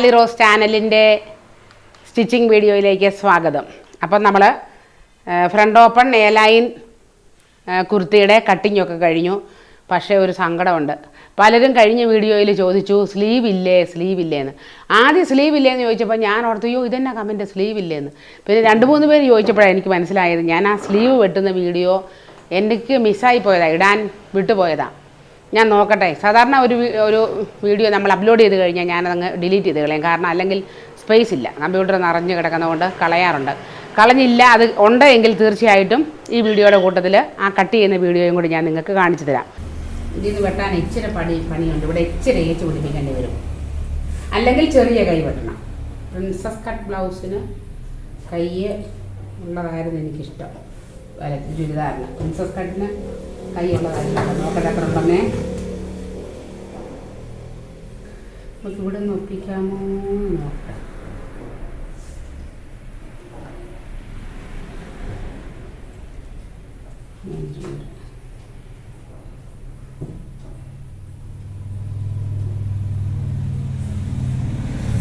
Lali rose ചാനലിന്റെ stitching വീഡിയോയിലേക്ക് സ്വാഗതം. അപ്പം നമ്മൾ ഫ്രണ്ട് ഓപ്പൺ എ ലൈൻ കുർത്തിയുടെ കട്ടിങ്ങൊക്കെ കഴിഞ്ഞു. പക്ഷേ ഒരു സങ്കടമുണ്ട്. പലരും കഴിഞ്ഞ വീഡിയോയിൽ ചോദിച്ചു സ്ലീവ് ഇല്ലേ? സ്ലീവ് ഇല്ലേന്ന്. ആദ്യം സ്ലീവ് ഇല്ലേന്ന് ചോദിച്ചപ്പോൾ ഞാൻ ഓർത്തു അയ്യോ ഇതെന്നാ കമന്റ് സ്ലീവ് ഇല്ലേന്ന്. പിന്നെ രണ്ട് മൂന്ന് പേര് ചോദിച്ചപ്പോഴാണ് എനിക്ക് മനസ്സിലായത് ഞാൻ ആ സ്ലീവ് വെട്ടുന്ന വീഡിയോ എനിക്ക് മിസ്സായി പോയതാണ് ഇടാൻ വിട്ടുപോയതാണ് ഞാൻ നോക്കട്ടെ. സാധാരണ ഒരു ഒരു വീഡിയോ നമ്മൾ അപ്ലോഡ് ചെയ്ത് കഴിഞ്ഞാൽ ഞാനതങ്ങ് ഡിലീറ്റ് ചെയ്ത് കളയും. കാരണം അല്ലെങ്കിൽ സ്പേസ് ഇല്ല. കമ്പ്യൂട്ടർ നിറഞ്ഞു കിടക്കുന്നതുകൊണ്ട് കളയാറുണ്ട്. കളഞ്ഞില്ല അത് ഉണ്ട് എങ്കിൽ തീർച്ചയായിട്ടും ഈ വീഡിയോയുടെ കൂട്ടത്തിൽ ആ കട്ട് ചെയ്യുന്ന വീഡിയോയും കൂടി ഞാൻ നിങ്ങൾക്ക് കാണിച്ചു തരാം. ഇതിന് വെട്ടാൻ ഇച്ചിരി പണി പണിയുണ്ട്. ഇവിടെ ഇച്ചിരി ഏച്ച് പിടിപ്പിക്കേണ്ടി വരും. അല്ലെങ്കിൽ ചെറിയ കൈ വെട്ടണം. പ്രിൻസസ് കട്ട് ബ്ലൗസിന് കൈ ഉള്ളതായിരുന്നു എനിക്കിഷ്ടം. ചുരിദാറിന്. പ്രിൻസസ് കട്ടിന് കൈ ഉള്ളതായിരുന്നു നോക്കട്ടെ എത്ര നമുക്ക് ഇവിടെ നൊപ്പിക്കാമോ നോക്കാം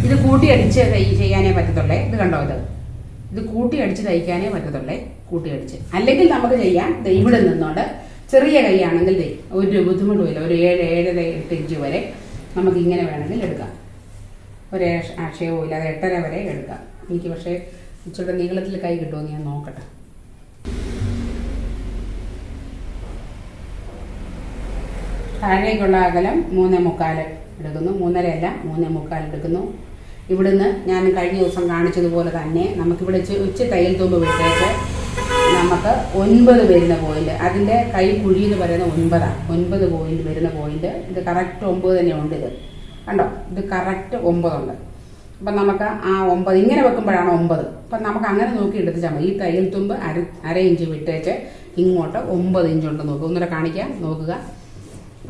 ഇത് കൂട്ടിയടിച്ച് ചെയ്യാനേ പറ്റത്തുള്ളേ. ഇത് കണ്ടോ ഇത്? ഇത് കൂട്ടിയടിച്ച് തയ്ക്കാനേ പറ്റത്തുള്ളേ. കൂട്ടിയടിച്ച് അല്ലെങ്കിൽ നമുക്ക് ചെയ്യാം. ഇവിടെ നിന്നോണ്ട് ചെറിയ കൈയാണെങ്കിൽ ഒരു ബുദ്ധിമുട്ടുമില്ല. ഒരു ഏഴ് ഏഴര എട്ട് ഇഞ്ച് വരെ നമുക്ക് ഇങ്ങനെ വേണമെങ്കിൽ എടുക്കാം. ഒരു ആക്ഷേപവും ഇല്ലാതെ എട്ടര വരെ എടുക്കാം. എനിക്ക് പക്ഷേ ഇച്ചിരി നീളത്തിൽ കൈ കിട്ടുമെന്ന് ഞാൻ നോക്കട്ടെ. താഴേക്കുള്ള അകലം മൂന്നേ മുക്കാൽ എടുക്കുന്നു. മൂന്നരയല്ല മൂന്നേ മുക്കാൽ എടുക്കുന്നു. ഇവിടുന്ന് ഞാൻ കഴിഞ്ഞ ദിവസം കാണിച്ചതുപോലെ തന്നെ നമുക്കിവിടെ ഉച്ച തയ്യൽ തുമ്പ് വിട്ടേച്ച് നമുക്ക് ഒൻപത് വരുന്ന പോയിന്റ് അതിന്റെ കൈ കുഴി എന്ന് പറയുന്നത് ഒൻപതാണ്. ഒൻപത് പോയിന്റ് വരുന്ന പോയിന്റ് ഇത് കറക്റ്റ് ഒമ്പത് തന്നെ ഉണ്ട് ഇത്. കണ്ടോ? ഇത് കറക്റ്റ് ഒമ്പതുണ്ട് അപ്പം നമുക്ക് ആ ഒമ്പത് ഇങ്ങനെ വെക്കുമ്പോഴാണ് ഒമ്പത് അപ്പം നമുക്ക് അങ്ങനെ നോക്കി എടുത്തിച്ചാൽ മതി. ഈ തയ്യൽ തുമ്പ് അര അര ഇഞ്ച് വിട്ടേച്ച് ഇങ്ങോട്ട് ഒമ്പത് ഇഞ്ച് ഉണ്ട് നോക്കുക. ഒന്നുകൂടെ കാണിക്കാം. നോക്കുക.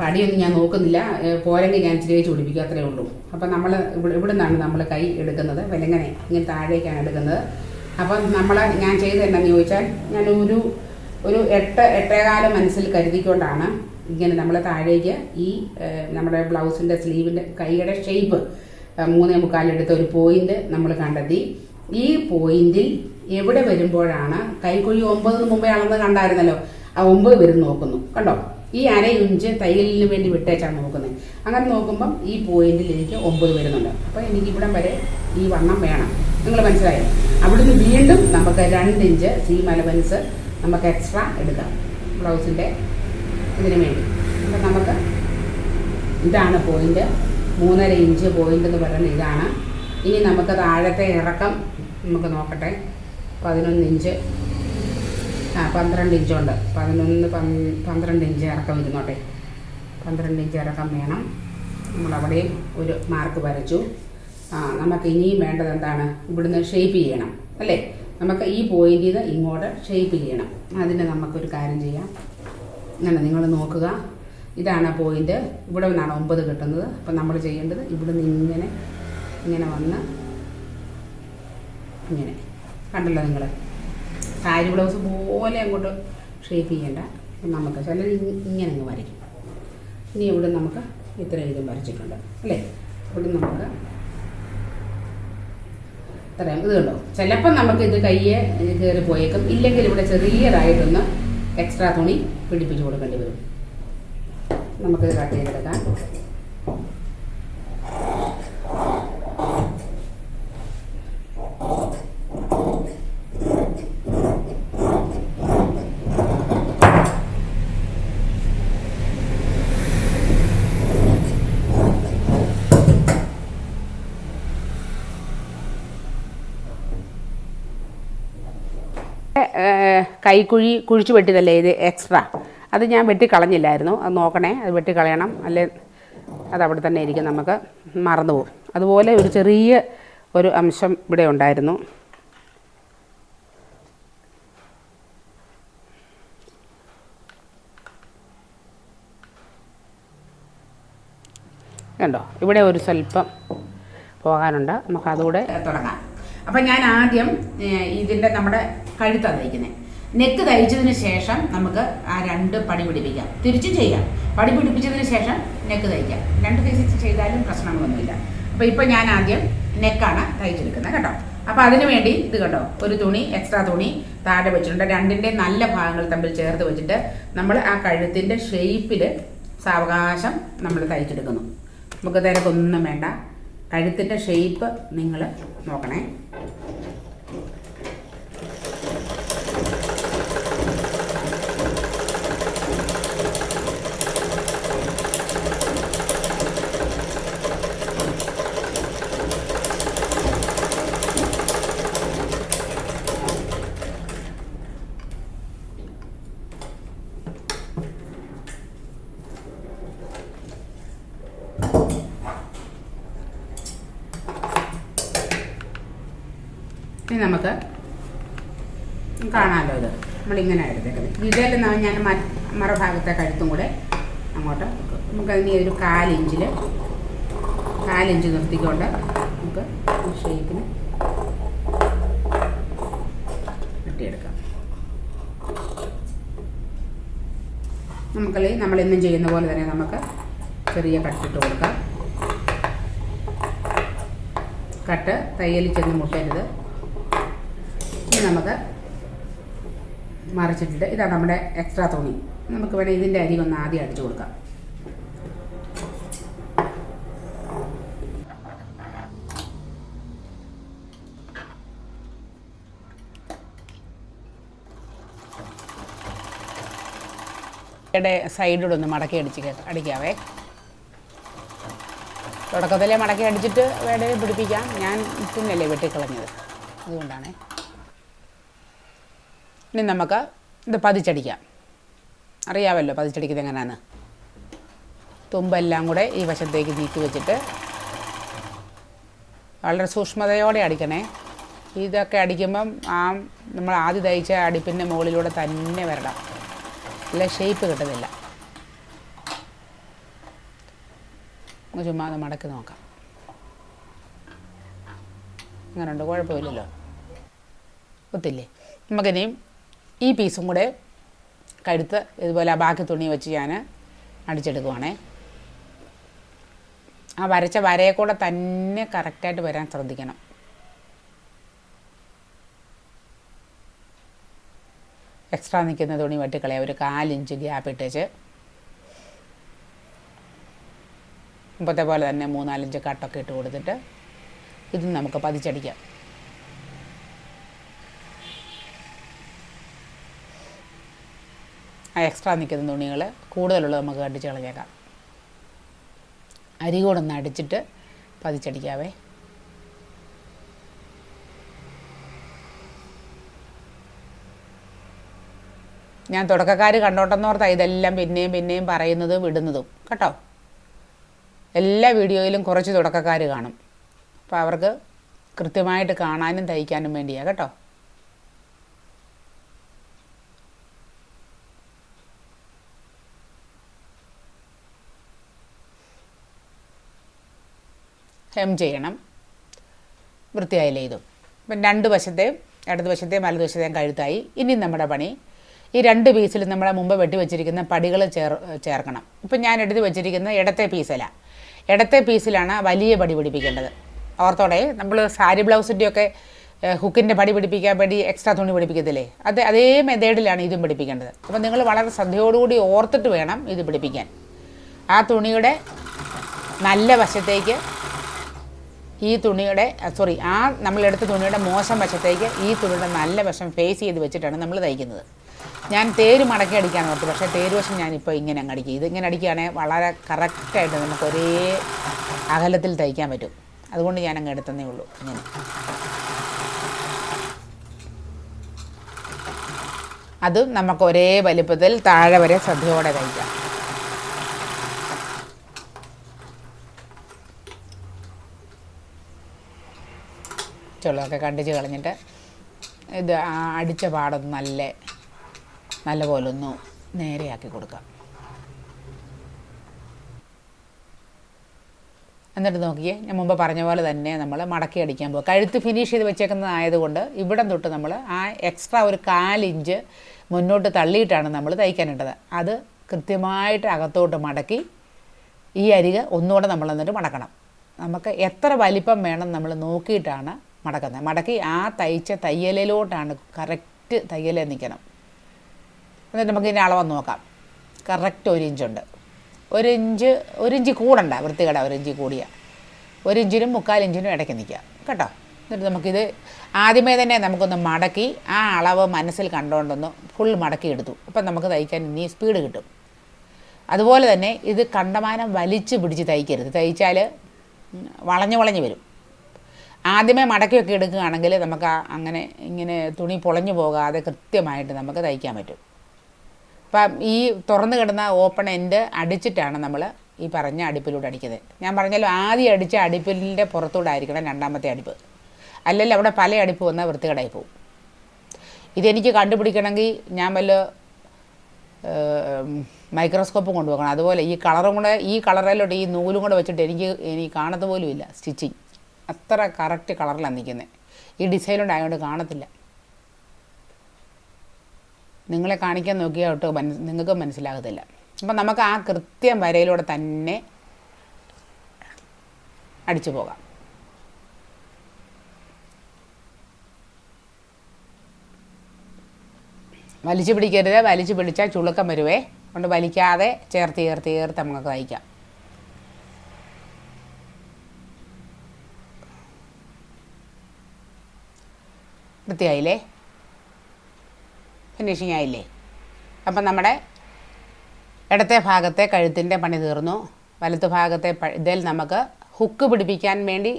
പടിയൊന്നും ഞാൻ നോക്കുന്നില്ല. പോരങ്ങി ഞാൻ ഇച്ചിരി വെച്ച് പിടിപ്പിക്കുക. അത്രേ ഉള്ളൂ. അപ്പം നമ്മൾ ഇവിടെ ഇവിടെ നിന്നാണ് നമ്മൾ കൈ എടുക്കുന്നത്. വെലങ്ങനെ. ഇങ്ങനെ താഴേക്കാണ് എടുക്കുന്നത്. അപ്പം നമ്മൾ ഞാൻ ചെയ്തത് എന്താണെന്ന് ചോദിച്ചാൽ ഞാൻ ഒരു ഒരു എട്ട് എട്ടേകാല മനസ്സിൽ കരുതിക്കൊണ്ടാണ് ഇങ്ങനെ നമ്മൾ താഴേക്ക് ഈ നമ്മുടെ ബ്ലൗസിന്റെ സ്ലീവിന്റെ കൈയുടെ ഷേപ്പ് മൂന്നേ മുക്കാലെടുത്ത ഒരു പോയിന്റ് നമ്മൾ കണ്ടെത്തി. ഈ പോയിന്റിൽ എവിടെ വരുമ്പോഴാണ് കൈക്കുഴി ഒമ്പതിന് മുമ്പേ ആണെന്ന് കണ്ടായിരുന്നല്ലോ ആ ഒമ്പത് വരും നോക്കുന്നു കണ്ടോ? ഈ അര ഇഞ്ച് തയ്യലിന് വേണ്ടി വിട്ടേച്ചാണ് നോക്കുന്നത്. അങ്ങനെ നോക്കുമ്പം ഈ പോയിന്റിൽ എനിക്ക് ഒമ്പത് വരുന്നുണ്ട്. അപ്പോൾ എനിക്ക് ഇവിടം വരെ ഈ വണ്ണം വേണം. നിങ്ങൾ മനസ്സിലായോ? അവിടുന്ന് വീണ്ടും നമുക്ക് രണ്ട് ഇഞ്ച് സീം അലവൻസ് നമുക്ക് എക്സ്ട്രാ എടുക്കാം. ബ്ലൗസിന്റെ ഇതിന് വേണ്ടി. അപ്പം നമുക്ക് ഇതാണ് പോയിന്റ് മൂന്നര ഇഞ്ച് പോയിന്റ് എന്ന് പറയുന്നത് ഇതാണ്. ഇനി നമുക്ക് താഴത്തെ ഇറക്കം നമുക്ക് നോക്കട്ടെ. പതിനൊന്ന് ഇഞ്ച്. ആ പന്ത്രണ്ട് ഇഞ്ചുണ്ട് പതിനൊന്ന് പന്ത്രണ്ട് ഇഞ്ച് ഇറക്കം ഇരുന്നോട്ടെ. പന്ത്രണ്ട് ഇഞ്ച് ഇറക്കം വേണം. നമ്മളവിടെയും ഒരു മാർക്ക് വരച്ചു. ആ നമുക്ക് ഇനിയും വേണ്ടത് എന്താണ്? ഇവിടുന്ന് ഷേപ്പ് ചെയ്യണം അല്ലേ? നമുക്ക് ഈ പോയിന്റ് ചെയ്ത് ഇങ്ങോട്ട് ഷേപ്പ് ചെയ്യണം. അതിന് നമുക്കൊരു കാര്യം ചെയ്യാം. അങ്ങനെ നിങ്ങൾ നോക്കുക. ഇതാണ് പോയിന്റ് ഇവിടെ നിന്നാണ് ഒമ്പത് കിട്ടുന്നത്. അപ്പം നമ്മൾ ചെയ്യേണ്ടത് ഇവിടെ നിന്ന് ഇങ്ങനെ ഇങ്ങനെ വന്ന് ഇങ്ങനെ. കണ്ടല്ലോ നിങ്ങൾ സാരി ബ്ലൗസ് പോലെ അങ്ങോട്ട് ഷേപ്പ് ചെയ്യേണ്ട. നമുക്ക് ചിലർ ഇങ്ങനെ അങ്ങ് വരയ്ക്കും. ഇനി ഇവിടെ നമുക്ക് ഇത്ര ഇതും വരച്ചിട്ടുണ്ട് അല്ലേ? ഇവിടെ നമുക്ക് ഇത്രയും ഇത് കണ്ടോ? ചിലപ്പോൾ നമുക്ക് ഇത് കയ്യെ കയറി പോയേക്കും. ഇല്ലെങ്കിൽ ഇവിടെ ചെറിയതായിട്ടൊന്ന് എക്സ്ട്രാ തുണി പിടിപ്പിച്ച് കൊടുക്കേണ്ടി വരും. നമുക്കിത് കട്ട് ചെയ്തെടുക്കാം. കൈക്കുഴി കുഴിച്ചു വെട്ടിയതല്ലേ ഇത് എക്സ്ട്രാ അത് ഞാൻ വെട്ടിക്കളഞ്ഞില്ലായിരുന്നു. അത് നോക്കണേ അത് വെട്ടിക്കളയണം. അല്ലെ അത് അവിടെ തന്നെ ഇരിക്കും നമുക്ക്. മറന്നു പോകും. അതുപോലെ ഒരു ചെറിയ ഒരു അംശം ഇവിടെ ഉണ്ടായിരുന്നു. കണ്ടോ? ഇവിടെ ഒരു സ്വല്പം പോകാനുണ്ട്. നമുക്ക് അതുകൂടെ തുടങ്ങാം. അപ്പം ഞാൻ ആദ്യം ഇതിന്റെ നമ്മുടെ കഴുത്താണ് തയ്ക്കുന്നത് നെക്ക് തയ്ച്ചതിന് ശേഷം നമുക്ക് ആ രണ്ട് പടി പിടിപ്പിക്കാം. തിരിച്ചും ചെയ്യാം. പടി പിടിപ്പിച്ചതിന് ശേഷം നെക്ക് തയ്ക്കാം. രണ്ട് തയ്ച്ച് ചെയ്താലും പ്രശ്നങ്ങളൊന്നുമില്ല. അപ്പോൾ ഇപ്പോൾ ഞാൻ ആദ്യം നെക്കാണ് തയ്ച്ചെടുക്കുന്നത് കേട്ടോ. അപ്പോൾ അതിന് വേണ്ടി ഇത് കണ്ടോ? ഒരു തുണി എക്സ്ട്രാ തുണി താഴെ വെച്ചിട്ടുണ്ട്. രണ്ടിന്റെ നല്ല ഭാഗങ്ങൾ തമ്മിൽ ചേർത്ത് വെച്ചിട്ട് നമ്മൾ ആ കഴുത്തിന്റെ ഷേപ്പിൽ സാവകാശം നമ്മൾ തയ്ച്ചെടുക്കുന്നു. നമുക്ക് തിരക്കൊന്നും വേണ്ട. കഴുത്തിന്റെ ഷേപ്പ് നിങ്ങൾ നോക്കണേ. നമുക്ക് കാണാമല്ലോ ഇത്. നമ്മളിങ്ങനെ എടുത്തേക്കുന്നത്. ഇതിൽ ഞാൻ മറുഭാഗത്തെ കഴുത്തും കൂടെ അങ്ങോട്ട് വെക്കും. നമുക്ക് അതിന് ഒരു കാലിഞ്ചിൽ കാലിഞ്ച് നിർത്തിക്കൊണ്ട് നമുക്ക് ഷേപ്പിന് വെട്ടിയെടുക്കാം. നമുക്കല്ലേ നമ്മളെന്നും ചെയ്യുന്ന പോലെ തന്നെ നമുക്ക് ചെറിയ കട്ടിട്ട് കൊടുക്കാം. കട്ട് തയ്യൽ ചെന്ന് മുട്ടരുത്. നമുക്ക് മറിച്ചിട്ടിട്ട് ഇതാണ് നമ്മുടെ എക്സ്ട്രാ തുണി. നമുക്ക് വേണേൽ ഇതിന്റെ അരി ഒന്ന് ആദ്യം അടിച്ചു കൊടുക്കാം. ഇവിടെ സൈഡിലൂടെ ഒന്ന് മടക്കി അടിച്ച് അടിക്കാവേ. തുടക്കത്തിലെ മടക്കി അടിച്ചിട്ട് വേടെ പിടിപ്പിക്കാം. ഞാൻ പിന്നല്ലേ വെട്ടിക്കളഞ്ഞത്? അതുകൊണ്ടാണേ. ഇനി നമുക്ക് ഇത് പതിച്ചടിക്കാം. അറിയാമല്ലോ പതിച്ചടിക്കുന്നത് എങ്ങനെയാണ്? തുമ്പെല്ലാം കൂടെ ഈ വശത്തേക്ക് നീക്കി വെച്ചിട്ട് വളരെ സൂക്ഷ്മതയോടെ അടിക്കണേ. ഇതൊക്കെ അടിക്കുമ്പം ആ നമ്മൾ ആദ്യം തയ്ച്ച അടിപ്പിന്റെ മുകളിലൂടെ തന്നെ വരണം. അല്ല ഷേപ്പ് കിട്ടുന്നില്ല. ചുമ്മാ അത് മടക്കി നോക്കാം. അങ്ങനെയുണ്ട് കുഴപ്പമില്ലല്ലോ. ഒത്തില്ലേ? നമുക്കിനിയും ഈ പീസും കൂടെ കഴുത്ത് ഇതുപോലെ ബാക്കി തുണി വെച്ച് ഞാൻ അടിച്ചെടുക്കുവാണേ. ആ വരച്ച വരയെ കൂടെ തന്നെ കറക്റ്റായിട്ട് വരാൻ ശ്രദ്ധിക്കണം. എക്സ്ട്രാ നിൽക്കുന്ന തുണി വെട്ടിക്കളയാം. ഒരു കാലിഞ്ച് ഗ്യാപ്പ് ഇട്ടേച്ച്. മുമ്പത്തെ പോലെ തന്നെ മൂന്നാലഞ്ച് കട്ടൊക്കെ ഇട്ട് കൊടുത്തിട്ട് ഇത് നമുക്ക് പതിച്ചടിക്കാം. എക്സ്ട്രാ നിൽക്കുന്ന തുണികൾ കൂടുതലുള്ളത് നമുക്ക് കണ്ടിച്ച് കളഞ്ഞേക്കാം. അരി കൂടൊന്ന് അടിച്ചിട്ട് പതിച്ചടിക്കാവേ. ഞാൻ തുടക്കക്കാർ കണ്ടോട്ടെന്നോർത്താ ഇതെല്ലാം പിന്നെയും പിന്നെയും പറയുന്നതും വിടുന്നതും കേട്ടോ? എല്ലാ വീഡിയോയിലും കുറച്ച് തുടക്കക്കാർ കാണും. അപ്പോൾ അവർക്ക് കൃത്യമായിട്ട് കാണാനും തയ്ക്കാനും വേണ്ടിയാണ് കേട്ടോ? ഹെം ചെയ്യണം. വൃത്തിയായി ലെയ്തു. അപ്പം രണ്ട് വശത്തെയും ഇടത് വശത്തെയും വലത് വശത്തെയും കഴുത്തായി. ഇനി നമ്മുടെ പണി. ഈ രണ്ട് പീസിൽ നമ്മളെ മുമ്പ് വെട്ടി വെച്ചിരിക്കുന്ന പടികൾ ചേർ ചേർക്കണം. ഇപ്പം ഞാൻ എടുത്ത് വെച്ചിരിക്കുന്ന ഇടത്തെ പീസല്ല ഇടത്തെ പീസിലാണ് വലിയ പടി പിടിപ്പിക്കേണ്ടത്. ഓർത്തോടെ നമ്മൾ സാരി ബ്ലൗസിന്റെയൊക്കെ ഹുക്കിന്റെ പടി പിടിപ്പിക്കാൻ വേണ്ടി എക്സ്ട്രാ തുണി പിടിപ്പിക്കത്തില്ലേ? അത് അതേ മെത്തേഡിലാണ് ഇതും പിടിപ്പിക്കേണ്ടത്. അപ്പം നിങ്ങൾ വളരെ ശ്രദ്ധയോടുകൂടി ഓർത്തിട്ട് വേണം ഇത് പിടിപ്പിക്കാൻ. ആ തുണിയുടെ നല്ല വശത്തേക്ക് ഈ തുണിയുടെ സോറി ആ നമ്മളെടുത്ത തുണിയുടെ മോശം വശത്തേക്ക് ഈ തുണിയുടെ നല്ല വശം ഫേസ് ചെയ്ത് വെച്ചിട്ടാണ് നമ്മൾ തയ്ക്കുന്നത്. ഞാൻ തേര് മടക്കി അടിക്കാൻ ഓർത്തു പക്ഷേ തേര് വശം ഞാനിപ്പോൾ ഇങ്ങനെ അങ്ങ് അടിക്കും. ഇതിങ്ങനെ അടിക്കുകയാണെങ്കിൽ വളരെ കറക്റ്റായിട്ട് നമുക്ക് ഒരേ അകലത്തിൽ തയ്ക്കാൻ പറ്റും. അതുകൊണ്ട് ഞാൻ അങ്ങ് എടുത്തതേ ഉള്ളൂ ഇങ്ങനെ. അതും നമുക്ക് ഒരേ വലിപ്പത്തിൽ താഴെ വരെ ശ്രദ്ധയോടെ തയ്ക്കാം. ചുള്ളമൊക്കെ കണ്ടിച്ച് കളഞ്ഞിട്ട് ഇത് അടിച്ച പാടൊന്ന് നല്ല നല്ല പോലെ ഒന്ന് നേരെയാക്കി കൊടുക്കാം. എന്നിട്ട് നോക്കിയേ ഞാൻ മുമ്പ് പറഞ്ഞ പോലെ തന്നെ നമ്മൾ മടക്കി അടിക്കാൻ പോകും. കഴുത്ത് ഫിനിഷ് ചെയ്ത് വെച്ചേക്കുന്നതായതുകൊണ്ട് ഇവിടം തൊട്ട് നമ്മൾ ആ എക്സ്ട്രാ ഒരു കാലിഞ്ച് മുന്നോട്ട് തള്ളിയിട്ടാണ് നമ്മൾ തയ്ക്കാനിട്ടത്. അത് കൃത്യമായിട്ട് അകത്തോട്ട് മടക്കി ഈ അരികെ ഒന്നുകൂടെ നമ്മൾ എന്നിട്ട് മടക്കണം. നമുക്ക് എത്ര വലിപ്പം വേണം നമ്മൾ നോക്കിയിട്ടാണ് മടക്കുന്നത്. മടക്കി ആ തയ്ച്ച തയ്യലിലോട്ടാണ് കറക്റ്റ് തയ്യൽ നിൽക്കണം. എന്നിട്ട് നമുക്ക് ഇതിന്റെ അളവ് നോക്കാം. കറക്റ്റ് ഒരു ഇഞ്ചുണ്ട് ഒരു ഇഞ്ച് ഒരു ഇഞ്ച് കൂടണ്ട വൃത്തികട ഒരു ഇഞ്ച് കൂടിയ. ഒരു ഇഞ്ചിനും മുക്കാൽ ഇഞ്ചിനും ഇടയ്ക്ക് നിൽക്കുക. കേട്ടോ? എന്നിട്ട് നമുക്കിത് ആദ്യമേ തന്നെ നമുക്കൊന്ന് മടക്കി ആ അളവ് മനസ്സിൽ കണ്ടുകൊണ്ടൊന്ന് ഫുൾ മടക്കി എടുത്തു. അപ്പം നമുക്ക് തയ്ക്കാൻ ഇനി സ്പീഡ് കിട്ടും. അതുപോലെ തന്നെ ഇത് കണ്ടമാനം വലിച്ചു പിടിച്ച് തയ്ക്കരുത്. തയ്ച്ചാൽ വളഞ്ഞ് വളഞ്ഞ് വരും. ആദ്യമേ മടക്കിയൊക്കെ എടുക്കുകയാണെങ്കിൽ നമുക്ക് അങ്ങനെ ഇങ്ങനെ തുണി പൊളഞ്ഞു പോകാതെ കൃത്യമായിട്ട് നമുക്ക് തയ്ക്കാൻ പറ്റും. അപ്പം ഈ തുറന്നു കിടന്ന ഓപ്പൺ എൻഡ് അടിച്ചിട്ടാണ് നമ്മൾ ഈ പറഞ്ഞ അടുപ്പിലൂടെ അടിക്കുന്നത്. ഞാൻ പറഞ്ഞാലും ആദ്യം അടിച്ച അടുപ്പിലിന്റെ പുറത്തൂടെ ആയിരിക്കണം രണ്ടാമത്തെ അടുപ്പ്. അല്ലെങ്കിൽ അവിടെ പല അടുപ്പ് വന്നാൽ വൃത്തികേടായി പോകും ഇതെനിക്ക് കണ്ടുപിടിക്കണമെങ്കിൽ ഞാൻ വല്ല മൈക്രോസ്കോപ്പ് കൊണ്ടുപോകണം. അതുപോലെ ഈ കളറും കൂടെ ഈ കളറിലോട്ട് ഈ നൂലും കൂടെ വെച്ചിട്ട് എനിക്ക് ഇനി കാണത്ത് പോലും ഇല്ല. സ്റ്റിച്ചിങ്. അത്ര കറക്റ്റ് കളറിലാണ് നിൽക്കുന്നത് ഈ ഡിസൈനുണ്ട് ആയതുകൊണ്ട് കാണത്തില്ല. നിങ്ങളെ കാണിക്കാൻ നോക്കിയാൽ ഒട്ടും മനസ് നിങ്ങൾക്ക് മനസ്സിലാകത്തില്ല. അപ്പം നമുക്ക് ആ കൃത്യം വരയിലൂടെ തന്നെ അടിച്ചു പോകാം. വലിച്ചു പിടിക്കരുത് വലിച്ചു പിടിച്ചാൽ ചുളുക്കം വരുവേ. കൊണ്ട് വലിക്കാതെ ചേർത്ത് ചേർത്ത് ചേർത്ത് നമുക്ക് തയ്ക്കാം വൃത്തിയായില്ലേ? ഫിനിഷിങ് ആയില്ലേ? അപ്പം നമ്മുടെ ഇടത്തെ ഭാഗത്തെ കഴുത്തിന്റെ പണി തീർന്നു. വലത്ത് ഭാഗത്തെ ഇതിൽ നമുക്ക് ഹുക്ക് പിടിപ്പിക്കാൻ വേണ്ടി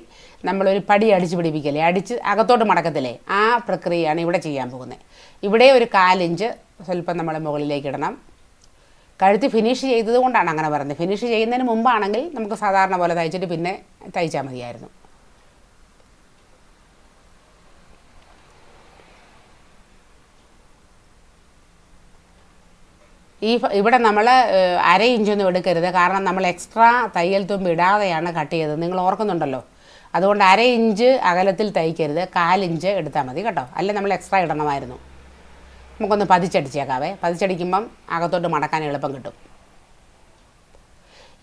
നമ്മളൊരു പടി അടിച്ച് പിടിപ്പിക്കല്ലേ? അടിച്ച് അകത്തോട്ട് മടക്കത്തില്ലേ? ആ പ്രക്രിയയാണ് ഇവിടെ ചെയ്യാൻ പോകുന്നത്. ഇവിടെ ഒരു കാലിഞ്ച് സ്വല്പം നമ്മൾ മുകളിലേക്ക് ഇടണം. കഴുത്ത് ഫിനിഷ് ചെയ്തത് കൊണ്ടാണ് അങ്ങനെ പറയുന്നത് ഫിനിഷ് ചെയ്യുന്നതിന് മുമ്പാണെങ്കിൽ നമുക്ക് സാധാരണ പോലെ തയ്ച്ചിട്ട് പിന്നെ തയ്ച്ചാൽ മതിയായിരുന്നു. ഈ ഇവിടെ നമ്മൾ അര ഇഞ്ചൊന്നും എടുക്കരുത്. കാരണം നമ്മൾ എക്സ്ട്രാ തയ്യൽ തുമ്പ് ഇടാതെയാണ് കട്ട് ചെയ്തത്. നിങ്ങൾ ഓർക്കുന്നുണ്ടല്ലോ? അതുകൊണ്ട് അര ഇഞ്ച് അകലത്തിൽ തയ്ക്കരുത്. കാലിഞ്ച് എടുത്താൽ മതി കേട്ടോ. അല്ലെ നമ്മൾ എക്സ്ട്രാ ഇടണമായിരുന്നു. നമുക്കൊന്ന് പതിച്ചടിച്ചേക്കാവേ. പതിച്ചടിക്കുമ്പം അകത്തോട്ട് മടക്കാൻ എളുപ്പം കിട്ടും.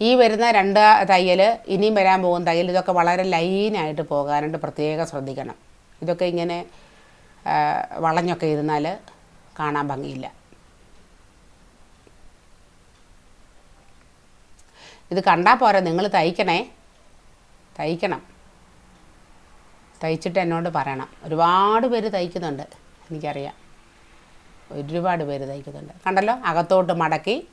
ഈ വരുന്ന രണ്ട് തയ്യൽ ഇനിയും വരാൻ പോകുന്ന തയ്യൽ ഇതൊക്കെ വളരെ ലൈനായിട്ട് പോകാനായിട്ട് പ്രത്യേകം ശ്രദ്ധിക്കണം. ഇതൊക്കെ ഇങ്ങനെ വളഞ്ഞൊക്കെ ഇരുന്നാൽ കാണാൻ ഭംഗിയില്ല. ഇത് കണ്ടാൽ പോരാ നിങ്ങൾ തയ്ക്കണേ. തയ്ക്കണം. തയ്ച്ചിട്ട് എന്നോട് പറയണം. ഒരുപാട് പേര് തയ്ക്കുന്നുണ്ട് എനിക്കറിയാം. ഒരുപാട് പേര് തയ്ക്കുന്നുണ്ട്. കണ്ടല്ലോ? അകത്തോട്ട് മടക്കി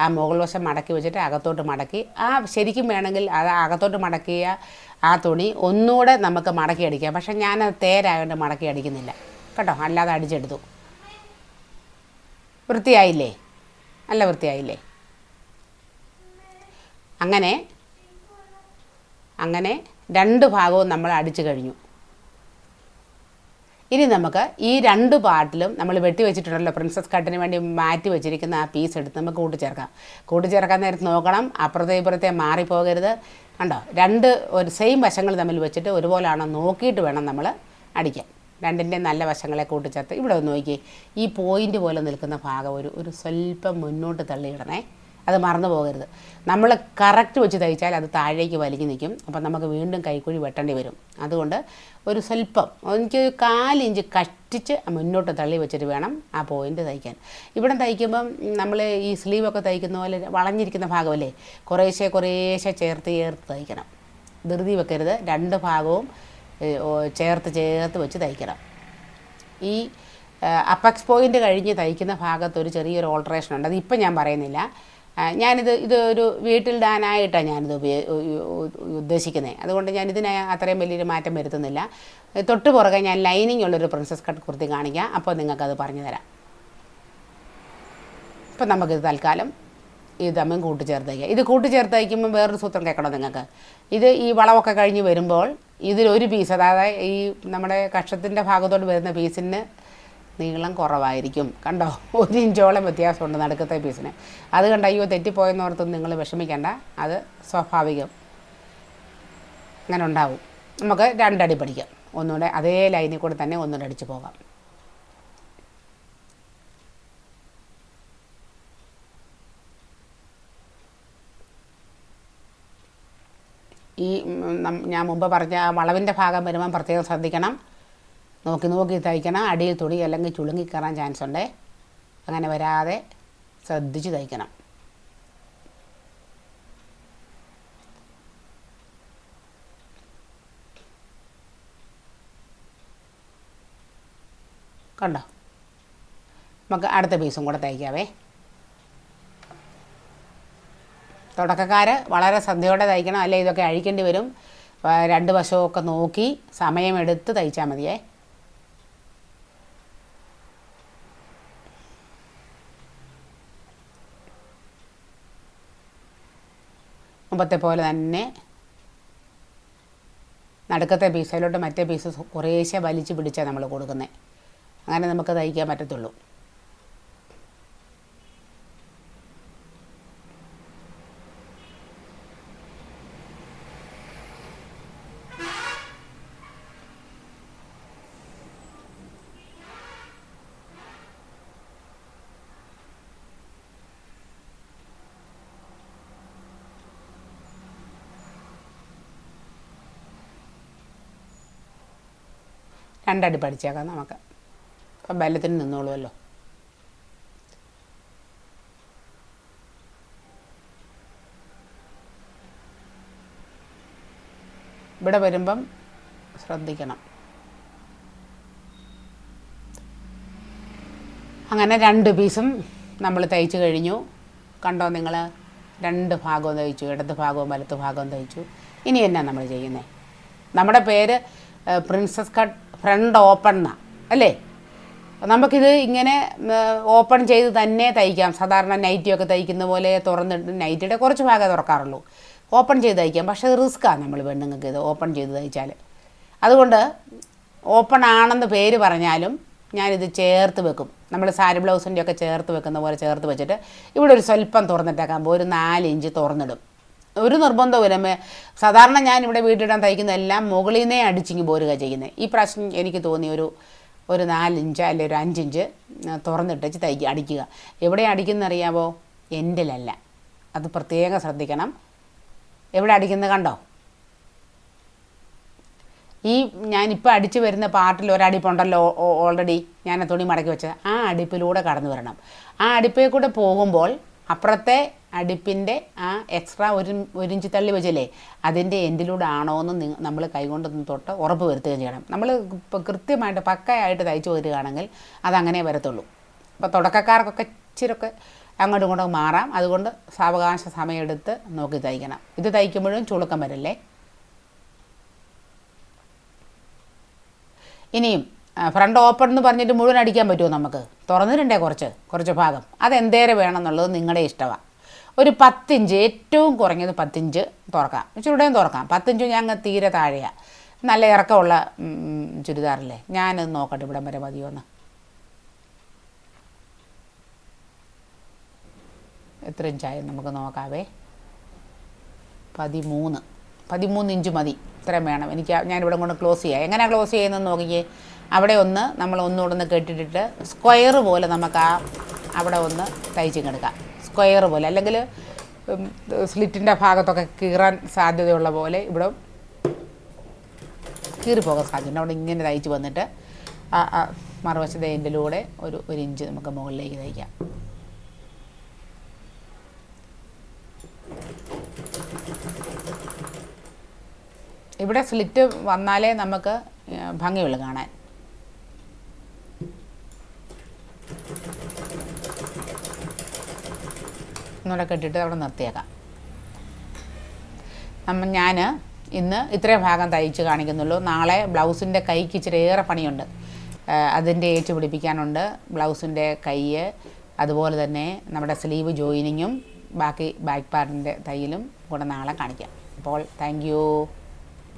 ആ മുകൾ വശം മടക്കി വെച്ചിട്ട് അകത്തോട്ട് മടക്കി. ആ ശരിക്കും വേണമെങ്കിൽ അത് അകത്തോട്ട് മടക്കിയ ആ തുണി ഒന്നുകൂടെ നമുക്ക് മടക്കി അടിക്കാം. പക്ഷേ ഞാനത് തേരായതുകൊണ്ട് മടക്കി അടിക്കുന്നില്ല. കേട്ടോ? അല്ലാതെ അടിച്ചെടുത്തു. വൃത്തിയായില്ലേ? നല്ല വൃത്തിയായില്ലേ? അങ്ങനെ അങ്ങനെ രണ്ട് ഭാഗവും നമ്മൾ അടിച്ചു കഴിഞ്ഞു. ഇനി നമുക്ക് ഈ രണ്ട് പാർട്ടിലും നമ്മൾ വെട്ടി വെച്ചിട്ടുണ്ടല്ലോ പ്രിൻസസ് കട്ടിന് വേണ്ടി മാറ്റി വെച്ചിരിക്കുന്ന ആ പീസ് എടുത്ത് നമുക്ക് കൂട്ടിച്ചേർക്കാം. കൂട്ടിച്ചേർക്കാൻ നേരത്ത് നോക്കണം അപ്പുറത്തെ ഇപ്പുറത്തെ മാറിപ്പോകരുത്. കണ്ടോ? രണ്ട് ഒരു സെയിം വശങ്ങൾ തമ്മിൽ വെച്ചിട്ട് ഒരുപോലാണോ നോക്കിയിട്ട് വേണം നമ്മൾ അടിക്കാൻ. രണ്ടിന്റെ നല്ല വശങ്ങളെ കൂട്ടിച്ചേർത്ത് ഇവിടെ ഒന്ന് നോക്കി ഈ പോയിന്റ് പോലെ നിൽക്കുന്ന ഭാഗം ഒരു ഒരു സ്വല്പം മുന്നോട്ട് തള്ളിയിടണേ. അത് മറന്നു പോകരുത്. നമ്മൾ കറക്റ്റ് വെച്ച് തയ്ച്ചാൽ അത് താഴേക്ക് വലിഞ്ഞു നിൽക്കും. അപ്പം നമുക്ക് വീണ്ടും കൈക്കുഴി വെട്ടേണ്ടി വരും. അതുകൊണ്ട് ഒരു സ്വല്പം എനിക്ക് കാലിഞ്ച് കഷ്ടിച്ച് മുന്നോട്ട് തള്ളി വെച്ചിട്ട് വേണം ആ പോയിന്റ് തയ്ക്കാൻ. ഇവിടെ തയ്ക്കുമ്പം നമ്മൾ ഈ സ്ലീവൊക്കെ തയ്ക്കുന്ന പോലെ വളഞ്ഞിരിക്കുന്ന ഭാഗമല്ലേ? കുറേശ്ശെ കുറേശ്ശെ ചേർത്ത് ചേർത്ത് തയ്ക്കണം. ധൃതി വെക്കരുത്. രണ്ട് ഭാഗവും ചേർത്ത് ചേർത്ത് വെച്ച് തയ്ക്കണം. ഈ അപ്പക്സ് പോയിന്റ് കഴിഞ്ഞ് തയ്ക്കുന്ന ഭാഗത്ത് ഒരു ചെറിയൊരു ഓൾട്രേഷൻ ഉണ്ട്. അത് ഇപ്പം ഞാൻ പറയുന്നില്ല. ഞാനിത് ഇത് ഒരു വീട്ടിലിടാനായിട്ടാണ് ഞാനിത് ഉപയോഗ ഉ- ഉ- ഉദ്ദേശിക്കുന്നത് അതുകൊണ്ട് ഞാൻ ഇതിന് അത്രയും വലിയൊരു മാറ്റം വരുത്തുന്നില്ല. തൊട്ട് പുറകെ ഞാൻ ലൈനിങ് ഉള്ളൊരു പ്രിൻസസ് കട്ട് കുർത്തി കാണിക്കാം. അപ്പോൾ നിങ്ങൾക്കത് പറഞ്ഞു തരാം. ഇപ്പം നമുക്കിത് തൽക്കാലം ഇത് തമ്മിൽ കൂട്ടിച്ചേർത്ത് ഇത് കൂട്ടിച്ചേർത്ത് തയ്ക്കുമ്പോൾ വേറൊരു സൂത്രം കേൾക്കണം നിങ്ങൾക്ക്? ഇത് ഈ വളമൊക്കെ കഴിഞ്ഞ് വരുമ്പോൾ ഇതിലൊരു പീസ് അതായത് ഈ നമ്മുടെ കക്ഷത്തിന്റെ ഭാഗത്തോട് വരുന്ന പീസിന് നീളം കുറവായിരിക്കും. കണ്ടോ? ഒരു ഇഞ്ചോളം വ്യത്യാസമുണ്ട് നടുക്കത്തെ പീസിന് അത് കണ്ട? അയ്യോ തെറ്റിപ്പോയെന്നോർത്ത് നിങ്ങൾ വിഷമിക്കേണ്ട. അത് സ്വാഭാവികം. അങ്ങനെ ഉണ്ടാവും നമുക്ക് രണ്ടടി പഠിക്കാം ഒന്നുകൂടെ അതേ ലൈനിൽ കൂടെ തന്നെ ഒന്നുകൂടെ അടിച്ച് പോകാം. ഈ ഞാൻ മുമ്പ് പറഞ്ഞ വളവിന്റെ ഭാഗം വരുമ്പം പ്രത്യേകം ശ്രദ്ധിക്കണം. നോക്കി നോക്കി തയ്ക്കണം. അടിയിൽ തുണി അല്ലെങ്കിൽ ചുളുങ്ങി കയറാൻ ചാൻസ് ഉണ്ട്. അങ്ങനെ വരാതെ ശ്രദ്ധിച്ച് തയ്ക്കണം. കണ്ടോ? നമുക്ക് അടുത്ത പീസും കൂടെ തയ്ക്കാവേ. തുടക്കക്കാർ വളരെ ശ്രദ്ധയോടെ തയ്ക്കണം. അല്ലെ? ഇതൊക്കെ അഴിക്കേണ്ടി വരും. രണ്ട് വശമൊക്കെ നോക്കി സമയമെടുത്ത് തയ്ച്ചാൽ മതിയേ. മുമ്പത്തെ പോലെ തന്നെ നടുക്കത്തെ പീസയിലോട്ട് മറ്റേ പീസ് കുറേശ്ശെ വലിച്ചു പിടിച്ചാണ് നമ്മൾ കൊടുക്കുന്നത് അങ്ങനെ നമുക്ക് തയ്ക്കാൻ പറ്റത്തുള്ളൂ. രണ്ടടി പഠിച്ചേക്കാം നമുക്ക്. അപ്പം ബലത്തിന് നിന്നോളുമല്ലോ ഇവിടെ വരുമ്പം ശ്രദ്ധിക്കണം. അങ്ങനെ രണ്ട് പീസും നമ്മൾ തയ്ച്ചു കഴിഞ്ഞു. കണ്ടോ നിങ്ങൾ? രണ്ട് ഭാഗവും തയ്ച്ചു ഇടത് ഭാഗവും വലത്ത് ഭാഗവും തയ്ച്ചു. ഇനി എന്നാ നമ്മൾ ചെയ്യുന്നത് നമ്മുടെ പേര് പ്രിൻസസ് കട്ട് ഫ്രണ്ട് ഓപ്പൺ അല്ലേ? നമുക്കിത് ഇങ്ങനെ ഓപ്പൺ ചെയ്ത് തന്നെ തയ്ക്കാം. സാധാരണ നൈറ്റിയൊക്കെ തയ്ക്കുന്ന പോലെ തുറന്നിട്ട് നൈറ്റിയുടെ കുറച്ച് ഭാഗമേ തുറക്കാറുള്ളൂ. ഓപ്പൺ ചെയ്ത് തയ്ക്കാം. പക്ഷേ അത് റിസ്ക്കാണ് നമ്മൾ പെണ്ണുങ്ങൾക്ക് ഇത് ഓപ്പൺ ചെയ്ത് തയ്ച്ചാൽ അതുകൊണ്ട് ഓപ്പൺ ആണെന്ന് പേര് പറഞ്ഞാലും ഞാനിത് ചേർത്ത് വെക്കും. നമ്മൾ സാരി ബ്ലൗസിന്റെ ഒക്കെ ചേർത്ത് വെക്കുന്ന പോലെ ചേർത്ത് വെച്ചിട്ട് ഇവിടെ ഒരു സ്വല്പം തുറന്നിട്ടേക്കാകുമ്പോൾ ഒരു നാല് ഇഞ്ച് തുറന്നിടും. ഒരു നിർബന്ധവുമില്ല. സാധാരണ ഞാൻ ഇവിടെ വീട്ടിലിടാൻ തയ്ക്കുന്നതെല്ലാം മുകളിൽ നിന്നേ അടിച്ചിങ്ങ് പോരുക ചെയ്യുന്നത് ഈ പ്രാവശ്യം എനിക്ക് തോന്നി ഒരു ഒരു നാലിഞ്ച് അല്ലെങ്കിൽ ഒരു അഞ്ചിഞ്ച് തുറന്നിട്ട് തുറന്നിട്ട് തയ്ക്കുക അടിക്കുക. എവിടെ അടിക്കുന്നറിയാവോ? എന്റെലല്ല അത് പ്രത്യേകം ശ്രദ്ധിക്കണം. എവിടെ അടിക്കുന്നത് കണ്ടോ? ഈ ഞാനിപ്പോൾ അടിച്ചു വരുന്ന പാർട്ടിൽ ഒരടിപ്പുണ്ടല്ലോ ഓൾറെഡി ഞാൻ തുണി മടക്കി വെച്ചത്. ആ അടിപ്പിലൂടെ കടന്നു വരണം. ആ അടിപ്പിൽ കൂടെ പോകുമ്പോൾ അപ്പുറത്തെ അടുപ്പിന്റെ ആ എക്സ്ട്രാ ഒരു ഒരിഞ്ച് തള്ളി വെച്ചല്ലേ അതിന്റെ എൻഡിലൂടെ ആണോ എന്ന് നമ്മൾ കൈകൊണ്ടൊന്ന് തൊട്ട് ഉറപ്പ് വരുത്തുകയും ചെയ്യണം. നമ്മൾ ഇപ്പോൾ കൃത്യമായിട്ട് പക്കയായിട്ട് തയ്ച്ചു വരികയാണെങ്കിൽ അതങ്ങനെ വരത്തുള്ളൂ. അപ്പോൾ തുടക്കക്കാർക്കൊക്കെ ഇച്ചിരൊക്കെ അങ്ങോട്ടും ഇങ്ങോട്ടും മാറാം. അതുകൊണ്ട് സാവകാശ സമയമെടുത്ത് നോക്കി തയ്ക്കണം. ഇത് തയ്ക്കുമ്പോഴും ചുളുക്കം വരല്ലേ? ഇനിയും ഫ്രണ്ട് ഓപ്പൺ എന്ന് പറഞ്ഞിട്ട് മുഴുവൻ അടിക്കാൻ പറ്റുമോ നമുക്ക്? തുറന്നിട്ടുണ്ടേ കുറച്ച് കുറച്ച് ഭാഗം. അതെന്തേരെ വേണമെന്നുള്ളത് നിങ്ങളുടെ ഇഷ്ടമാണ് ഒരു പത്തിഞ്ച് ഏറ്റവും കുറഞ്ഞത് പത്തിഞ്ച് തുറക്കാം. ചുരുടേയും തുറക്കാം. പത്തിഞ്ച് ഞങ്ങൾ തീരെ താഴെയാണ് നല്ല ഇറക്കമുള്ള ചുരിദാറല്ലേ? ഞാനത് നോക്കട്ടെ ഇവിടം വരെ മതിയോ എന്ന് എത്ര ഇഞ്ചായി നമുക്ക് നോക്കാവേ? പതിമൂന്ന്. പതിമൂന്ന് ഇഞ്ച് മതി. ഇത്രയും വേണം. എനിക്ക് ഞാനിവിടെ കൊണ്ട് ക്ലോസ് ചെയ്യാം. എങ്ങനെയാണ് ക്ലോസ് ചെയ്യുന്നതെന്ന് നോക്കിയേ അവിടെ ഒന്ന് നമ്മൾ ഒന്നുകൂടെ ഒന്ന് കെട്ടിട്ടിട്ട് സ്ക്വയർ പോലെ നമുക്ക് ആ അവിടെ ഒന്ന് തയ്ച്ചിങ്ങെടുക്കാം സ്ക്വയർ പോലെ അല്ലെങ്കിൽ സ്ലിറ്റിന്റെ ഭാഗത്തൊക്കെ കീറാൻ സാധ്യതയുള്ള പോലെ ഇവിടെ കീറിപ്പോകാൻ സാധ്യത അവിടെ ഇങ്ങനെ തയ്ച്ച് വന്നിട്ട് ആ മറുവശത്തെ എൻഡിലൂടെ ഒരു ഒരു ഇഞ്ച് നമുക്ക് മുകളിലേക്ക് തയ്ക്കാം. ഇവിടെ സ്ലിറ്റ് വന്നാലേ നമുക്ക് ഭംഗിയുള്ളൂ കാണാൻ. ഒന്നുകൂടെ കെട്ടിട്ട് അവിടെ നിർത്തിയേക്കാം. നമ്മ ഞാൻ ഇന്ന് ഇത്രയും ഭാഗം തയ്ച്ച് കാണിക്കുന്നുള്ളൂ. നാളെ ബ്ലൗസിന്റെ കൈക്ക് ഇച്ചിരി ഏറെ പണിയുണ്ട് അതിന്റെ ഏറ്റു പിടിപ്പിക്കാനുണ്ട്. ബ്ലൗസിന്റെ കൈ അതുപോലെ തന്നെ നമ്മുടെ സ്ലീവ് ജോയിനിങ്ങും ബാക്കി ബാക്ക് പാർട്ടിന്റെ തയ്യലും കൂടെ നാളെ കാണിക്കാം. അപ്പോൾ താങ്ക്